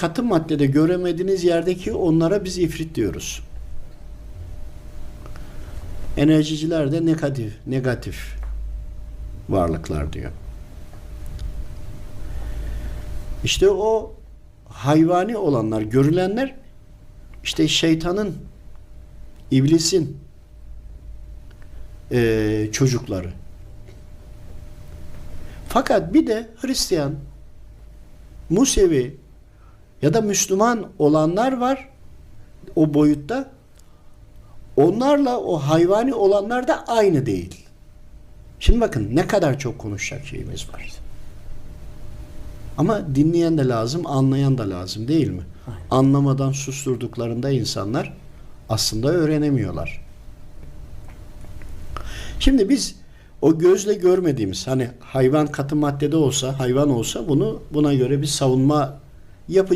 katı maddede göremediğiniz yerdeki onlara biz ifrit diyoruz. Enerjiciler de negatif, negatif varlıklar diyor. İşte o hayvani olanlar, görülenler işte şeytanın, iblisin eee, çocukları. Fakat bir de Hristiyan, Musevi ya da Müslüman olanlar var o boyutta. Onlarla o hayvani olanlar da aynı değil. Şimdi bakın ne kadar çok konuşacak şeyimiz var. Ama dinleyen de lazım, anlayan da lazım değil mi? Aynen. Anlamadan susturduklarında insanlar aslında öğrenemiyorlar. Şimdi biz o gözle görmediğimiz hani hayvan katı maddede olsa, hayvan olsa bunu buna göre bir savunma yapacağız.